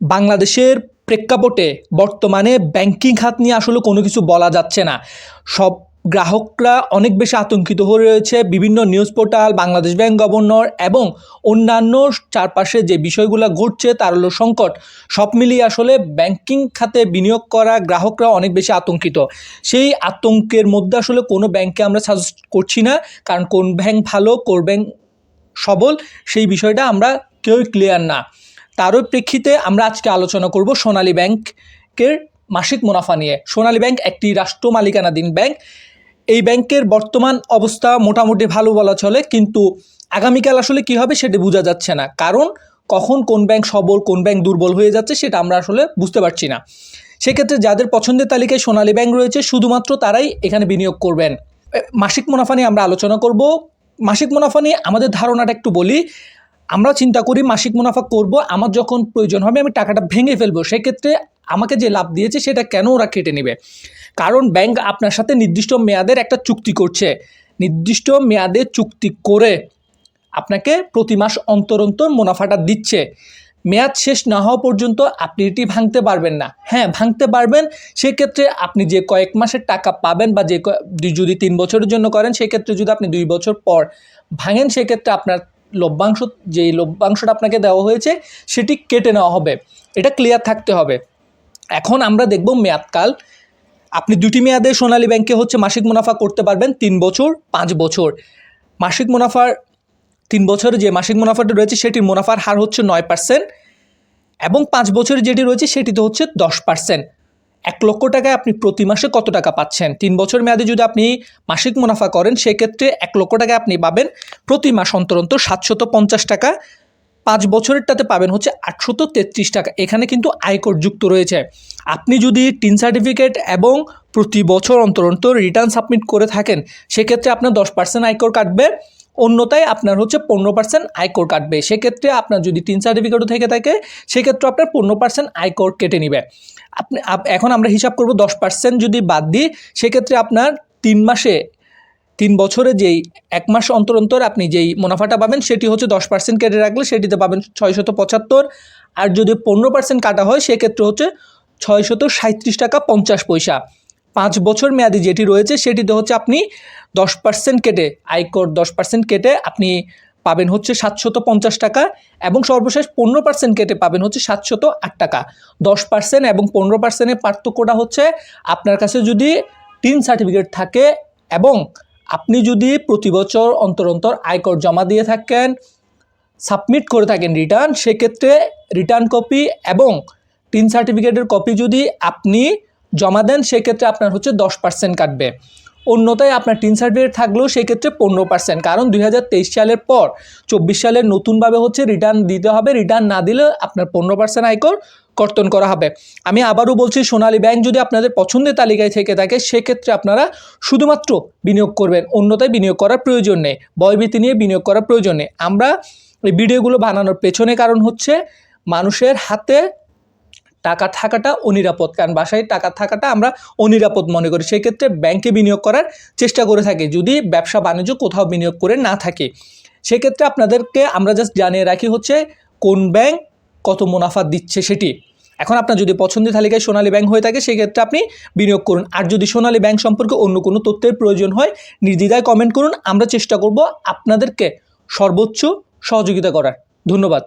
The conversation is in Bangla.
বাংলাদেশের প্রেক্ষাপটে বর্তমানে ব্যাংকিং খাত নিয়ে আসলে কোনো কিছু বলা যাচ্ছে না। সব গ্রাহকরা অনেক বেশি আতঙ্কিত হয়ে রয়েছে। বিভিন্ন news portal Bangladesh bank governor এবং অন্যান্য চারপাশে যে বিষয়গুলো ঘটছে তার হলো সংকট। সব মিলিয়ে আসলে ব্যাংকিং খাতে বিনিয়োগ করা গ্রাহকরা অনেক বেশি আতঙ্কিত। সেই আতঙ্কের মধ্যে আসলে কোনো ব্যাংকে আমরা সাজেস্ট করছি না। কারণ কোন ব্যাংক ভালো, কোন ব্যাংক সবল, সেই বিষয়টা আমরা কেউই ক্লিয়ার না। তারই প্রেক্ষিতে আমরা আজকে আলোচনা করব সোনালী ব্যাংকের মাসিক মুনাফা নিয়ে। সোনালী ব্যাংক একটি রাষ্ট্র মালিকানাধীন ব্যাংক। এই ব্যাংকের বর্তমান অবস্থা মোটামুটি ভালো বলা চলে, কিন্তু আগামীকাল আসলে কী হবে সেটা বোঝা যাচ্ছে না। কারণ কখন কোন ব্যাংক সবল, কোন ব্যাংক দুর্বল হয়ে যাচ্ছে সেটা আমরা আসলে বুঝতে পারছি না। সেক্ষেত্রে যাদের পছন্দের তালিকায় সোনালী ব্যাংক রয়েছে, শুধুমাত্র তারাই এখানে বিনিয়োগ করবেন। মাসিক মুনাফা নিয়ে আমরা আলোচনা করব। মাসিক মুনাফা নিয়ে আমাদের ধারণাটা একটু বলি। আমরা চিন্তা করি মাসিক মুনাফা করব, আমার যখন প্রয়োজন হবে আমি টাকাটা ভেঙে ফেলব। সেক্ষেত্রে আমাকে যে লাভ দিয়েছে সেটা কেন ওরা কেটে নেবে? কারণ ব্যাংক আপনার সাথে নির্দিষ্ট মেয়াদের একটা চুক্তি করছে। নির্দিষ্ট মেয়াদে চুক্তি করে আপনাকে প্রতি মাস অন্তর অন্তর মুনাফাটা দিচ্ছে। মেয়াদ শেষ না হওয়া পর্যন্ত আপনি এটি ভাঙতে পারবেন না। হ্যাঁ ভাঙতে পারবেন, সেক্ষেত্রে আপনি যে কয়েক মাসের টাকা পাবেন বা যে যদি তিন বছরের জন্য করেন, সেক্ষেত্রে যদি আপনি দুই বছর পর ভাঙেন, সেক্ষেত্রে আপনার লভ্যাংশ, যেই লভ্যাংশটা আপনাকে দেওয়া হয়েছে, সেটি কেটে নেওয়া হবে। এটা ক্লিয়ার থাকতে হবে। এখন আমরা দেখব মেয়াদকাল আপনি দুটি মেয়াদে সোনালী ব্যাংকে হচ্ছে মাসিক মুনাফা করতে পারবেন তিন বছর, পাঁচ বছর। মাসিক মুনাফার তিন বছরে যে মাসিক মুনাফাটা রয়েছে, সেটির মুনাফার হার হচ্ছে নয় পার্সেন্ট এবং পাঁচ বছরে যেটি রয়েছে, সেটিতে হচ্ছে দশ পার্সেন্ট এক লক্ষ টাকায় আপনি প্রতি মাসে কত টাকা পাচ্ছেন? তিন বছর মেয়াদে যদি আপনি মাসিক মুনাফা করেন, সেক্ষেত্রে এক লক্ষ টাকায় আপনি পাবেন প্রতি মাস অন্তর অন্তর সাতশত পঞ্চাশ টাকা। পাঁচ বছরেরটাতে পাবেন হচ্ছে আটশত তেত্রিশ টাকা। এখানে কিন্তু আয়কর যুক্ত রয়েছে। আপনি যদি টিন সার্টিফিকেট এবং প্রতি বছর অন্তর অন্তর রিটার্ন সাবমিট করে থাকেন, সেক্ষেত্রে আপনার দশ পার্সেন্ট আয়কর কাটবে। অন্যতায় আপনার হচ্ছে পনেরো পার্সেন্ট আয়কর কাটবে। সেক্ষেত্রে আপনার যদি তিন সার্টিফিকেটও থেকে থাকে, সেক্ষেত্রে আপনার পনেরো পার্সেন্ট আয়কর কেটে নেবে। আপনি এখন আমরা হিসাব করব দশ পার্সেন্ট যদি বাদ দিই, সেক্ষেত্রে আপনার তিন মাসে, তিন বছরে যেই এক মাস অন্তর অন্তর আপনি যেই মুনাফাটা পাবেন, সেটি হচ্ছে দশ পার্সেন্ট কেটে রাখলে সেটিতে পাবেন ছয়শত পঁচাত্তর। আর যদি পনেরো পার্সেন্ট কাটা হয়, সেক্ষেত্রে হচ্ছে ছয়শত সাঁত্রিশ টাকা পঞ্চাশ পয়সা। পাঁচ বছর মেয়াদি যেটি রয়েছে, সেটিতে হচ্ছে আপনি দশ পার্সেন্ট কেটে আয়কর দশ পার্সেন্ট কেটে আপনি পাবেন হচ্ছে সাতশত পঞ্চাশ টাকা এবং সর্বশেষ পনেরো পার্সেন্ট কেটে পাবেন হচ্ছে সাতশত আট টাকা। দশ পার্সেন্ট এবং পনেরো পার্সেন্টের পার্থক্যটা হচ্ছে আপনার কাছে যদি টিন সার্টিফিকেট থাকে এবং আপনি যদি প্রতি বছর অন্তর অন্তর আয়কর জমা দিয়ে থাকেন সাবমিট করে থাকেন রিটার্ন সেক্ষেত্রে রিটার্ন কপি এবং টিন সার্টিফিকেটের কপি যদি আপনি জমা দেন, সেক্ষেত্রে আপনার হচ্ছে দশ পার্সেন্ট কাটবে। অন্যতায় আপনার টিন সার্টিফিকেট থাকলেও সেক্ষেত্রে পনেরো পার্সেন্ট কারণ দুই হাজার তেইশ সালের পর চব্বিশ সালের নতুনভাবে হচ্ছে রিটার্ন দিতে হবে। রিটার্ন না দিলে আপনার পনেরো পার্সেন্ট আয়কর কর্তন করা হবে। আমি আবারও বলছি, সোনালী ব্যাংক যদি আপনাদের পছন্দের তালিকায় থেকে থাকে, সেক্ষেত্রে আপনারা শুধুমাত্র বিনিয়োগ করবেন। অন্যতায় বিনিয়োগ করার প্রয়োজন নেই। ভয়ভীতি নিয়ে বিনিয়োগ করার প্রয়োজন নেই। আমরা এই ভিডিওগুলো বানানোর পেছনে কারণ হচ্ছে মানুষের হাতে টাকা থাকাটা অনিরাপদ। কারণ বাসায় টাকা থাকাটা আমরা অনিরাপদ মনে করি। সেই ক্ষেত্রে ব্যাংকে বিনিয়োগ করার চেষ্টা করে থাকি। যদি ব্যবসা বাণিজ্য কোথাও বিনিয়োগ করে না থাকে, সেক্ষেত্রে আপনাদেরকে আমরা জাস্ট জানিয়ে রাখি হচ্ছে কোন ব্যাংক কত মুনাফা দিচ্ছে সেটি। এখন আপনার যদি পছন্দের তালিকায় সোনালী ব্যাংক হয়ে থাকে, সেক্ষেত্রে আপনি বিনিয়োগ করুন। আর যদি সোনালী ব্যাংক সম্পর্কে অন্য কোনো তথ্যের প্রয়োজন হয়, নির্দ্বিধায় কমেন্ট করুন। আমরা চেষ্টা করব আপনাদেরকে সর্বোচ্চ সহযোগিতা করার। ধন্যবাদ।